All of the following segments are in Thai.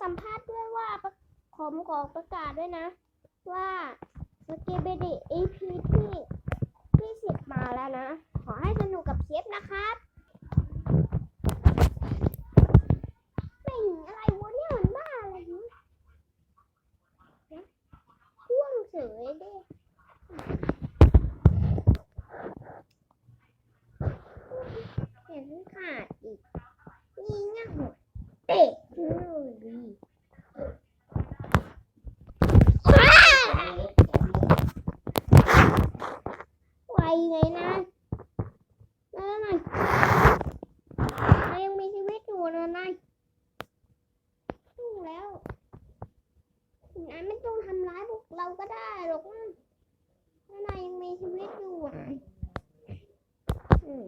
สัมภาษณ์ด้วยว่าผมขอประกาศด้วยนะ ว่าสเกเบเด EP ที่ที่สิบมาแล้วนะ ขอให้สนุกกับเชฟนะครับไม่อะไรวะเนี่ยมันบ้าอะไรนี่พ่วงเสยเด้เห็นขาดอีกนี่ง่ะหัวเตะเลยว้า ไวไงนะนั่นน่ะเรายังมีชีวิตอยู่นะนายสู้แล้วนายไม่ต้องทำร้ายพวกเราก็ได้หรอกนะนายยังมีชีวิตอยู่อะอืม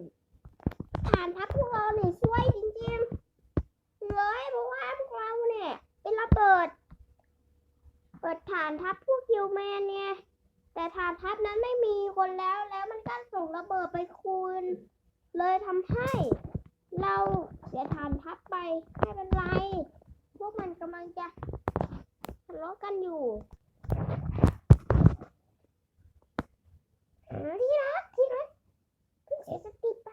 ฐานทัพพวกเราเนี่ยช่วยจริงๆเลยเพราะว่าพวกเราเนี่ยเป็นระเบิด เปิดฐานทัพพวกฮิวแมนเนี่ยแต่ฐานทัพนั้นไม่มีคนแล้วแล้วันส่งระเบิดไปคืนเลยทำให้ เราเสียฐานทัพไปไม่เป็นไร พวกมันกำลังจะทะเลาะกันอยู่ที่รักที่รักเพิ่งเสียสติไป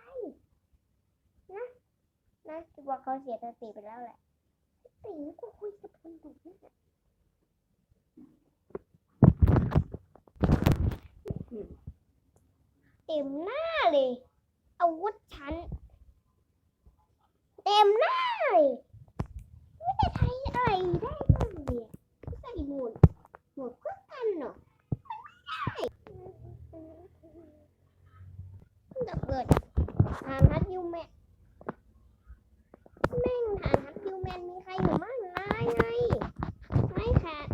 นะนะคิดว่าเขาเสียสติไปแล้วแหละสติก็คุยกับคนแบบนี้น เต็มหน้าเลย อาวุธฉัน เต็มหน้าเลยไม่ได้ใช้อะไรได้บ้างเนี่ยใส่หมวกหมวกเพื่อกันเหรอมันไม่ได้จะเกิดฐานทัดยูแมนแม่งฐานทัดยูแมนมีใครอยู่มั่งนายไงไม่ขาด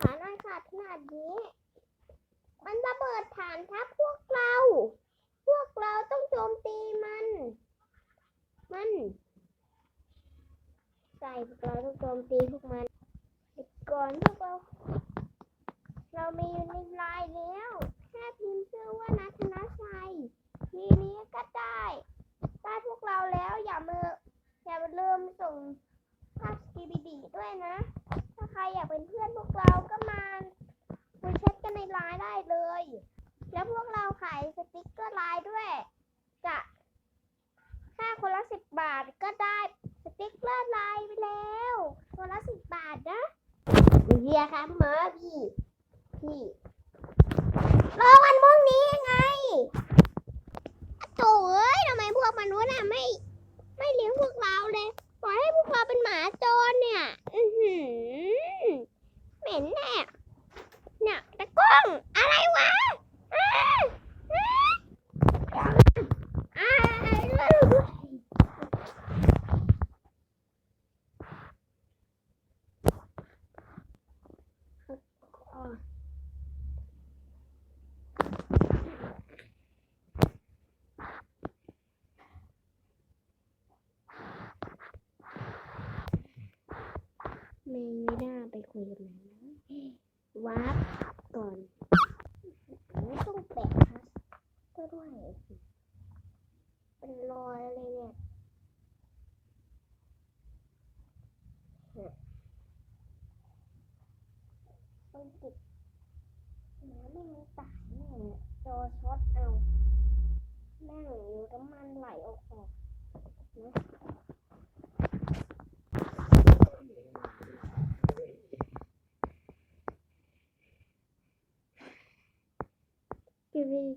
ฐานนายขาดขนาดนี้ มันระเบิดฐานทัพ เรา พวกเราต้องโจมตีมัน มันใช่พวกเราต้องโจมตีพวกมันก่อนพวกเรา เรามีอยู่ในไลน์แล้วแค่พิมพ์ชื่อว่านัทนชัยทีนี้ก็ได้ได้พวกเราแล้วอย่ามืออย่าลืมส่งภาพสกีบีดีด้วยนะ สติกเกอร์ไลน์ด้วย จะค่าคนละสิบบาทก็ได้สติกเกอร์ไลน์ไปแล้ว คนละสิบบาทนะเฮียครับเมอพี่พี่รอวันพรุ่งนี้ยังไงโถ่เอ้ยทำไมพวกมนุษย์น่ะไม่ ไม่เลี้ยงพวกเราเลยปล่อยให้พวกเราเป็นหมาจรเนี่ยอือหือเหม็นแน่เนี่ยตะก้องอะไรวะอ้าอ้าอ้า ไม่น่าไปคุยกับมันนะวาร์ปก่อนไม่ต้องแปะพลาสก็ด้วยเป็นรอยอะไรเนี่ยต้องติดน้ำไม่มีตายแน่จอช็อตเอาแม่งอยู่น้ำมันไหลออกออกนะ กรีน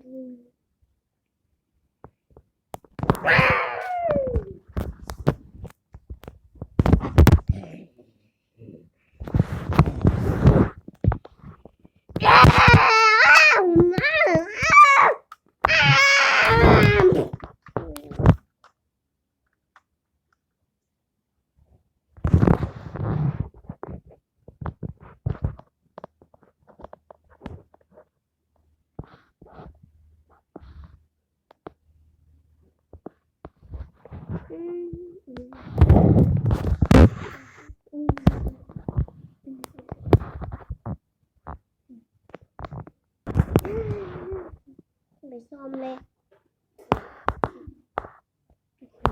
ไปซ่อมเลย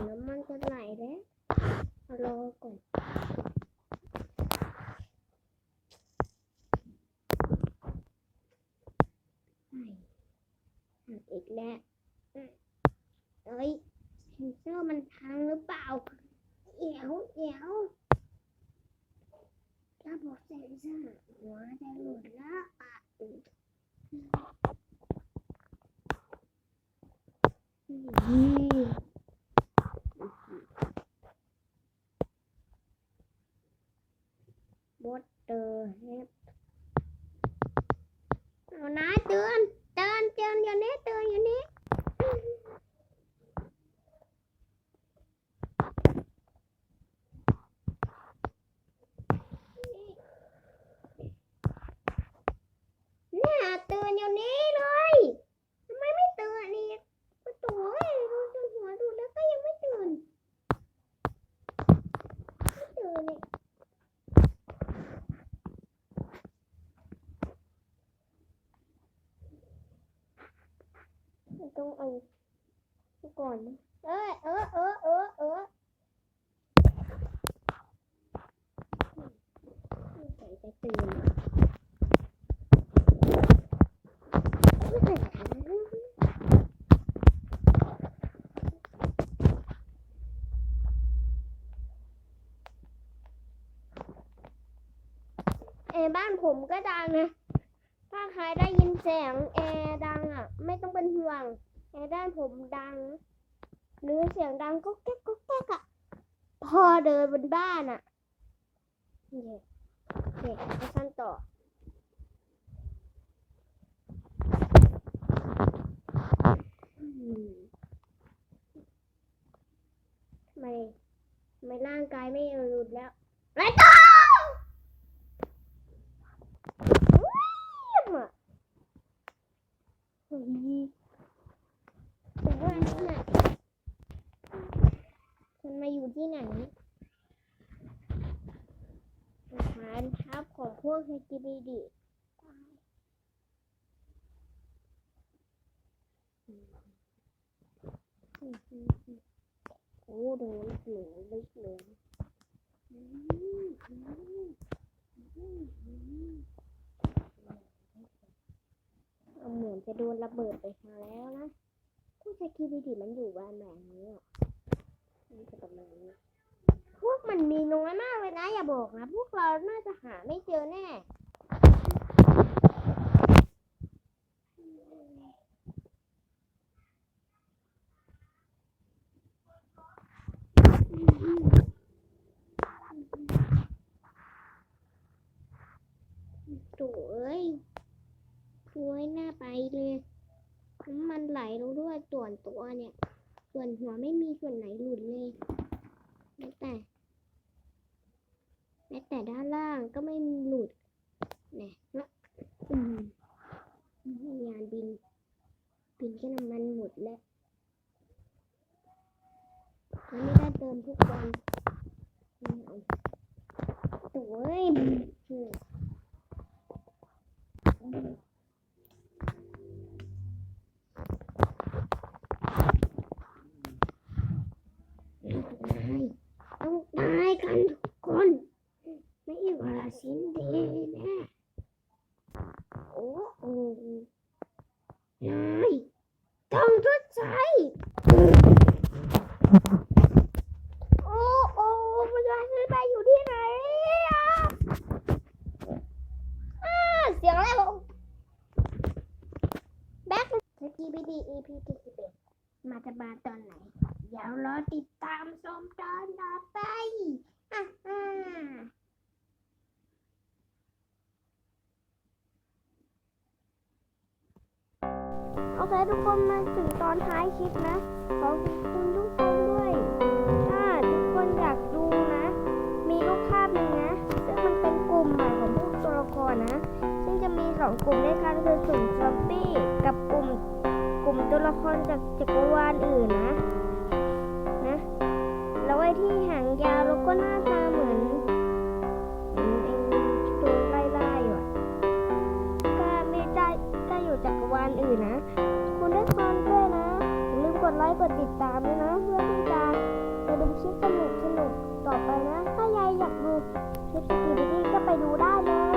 น้ำมันจะไหลแล้วเอารอก่อน อีกแล้วเอ้ยเซนเซอร์มันพังหรือเปล่าเอียวเอียวระบบเซนเซอร์หัวจะหลุดแล้วอะอืมอืมบดเตอร์เฮปเอานะเตือนเตือนเตือนอยู่นี้เตือนอยู่นี้ เนี่ยเตือนอยู่นี้เลยทำไมไม่เตือนนี่ประตูเอ้ยดูจนหัวดูแล้วก็ยังไม่ตื่นไม่ตื่นนี่ ต้องเอาก่อนเออเออเออเออเออใส่จะตื่นแอร์บ้านผมก็ดังนะาใครได้ยินเสียงแอร์ดังอะ ไม่ต้องเป็นห่วงแอร์ด้านผมดัง หรือเสียงดังก็แก๊กก็แก๊กอะ พอเดินบนบ้านอะเด็กเด็กไปขั้นต่ออืมทำไมทำไมร่างกายไม่หลุดแล้วไรต่อเยี่ยมอะ เฮ้แต่ว่าเนี่ยฉันมาอยู่ที่ไหนฐานทัพของพวกเฮกิบิดิอืมอืมอืมโอ้ดูลึกเหลือลึกเหลือ เหมือนจะโดนระเบิดไปมาแล้วนะพวกเฮกิบิดิมันอยู่บ้านแบบนี้อะมันจะประมาณนี้ พวกมันมีน้อยมากเลยนะ อย่าบอกนะ พวกเราน่าจะหาไม่เจอแน่ โถ่เอ้ยพวยหน้าไปเลยน้ำมันไหลลงด้วยส่วนตัวเนี่ย ส่วนหัวไม่มีส่วนไหนหลุดเลยแม้แต่แม้แต่ด้านล่างก็ไม่หลุดเนี่ยนะอืมยานบิน บินแค่น้ำมันหมดแล้วมันไม่ได้เติมทุกวันอืมเอาโถ่เอ้ยอืม ต้องตายกันทุกคน ไม่ ว่าสิ้นดีนะโอ้โอนายต้องทดใช้โอ้โอ้มันจะขึ้นไปอยู่ที่ไหนอะอ้าเสียงอะไรของแบ็คสกีบีดี EP ที่สิบเอ็ดมาจะมาตอนไหนเดี๋ยวรอติดตามชมตอนต่อไปอะอ่า โอเคทุกคนมาถึงตอนท้ายคลิปนะ ขอบคุณทุกคนด้วย ถ้าทุกคนอยากดูนะ มีรูปภาพหนึ่งนะ ซึ่งมันเป็นกลุ่มใหม่ของพวกตัวละครนะ ซึ่งจะมีสองกลุ่มด้วยกันคือสุ่มซอมบี้กับกลุ่มกลุ่มตัวละครจากจักรวาลอื่นนะ นะ แล้วไอ้ที่หางยาวแล้วก็หน้าตาเหมือนเหมือนไอตัวไล่อยู่อะก็ไม่ได้ก็อยู่จักรวาลอื่นนะ คุณได้ทอนด้วยนะอย่าลืมกดไลค์กดติดตามด้วยนะ เพื่อที่จะจะดูคลิปสนุกสนุกต่อไปนะ ถ้ายายอยากดูคลิปสกีบิดี้ก็ไปดูได้เลย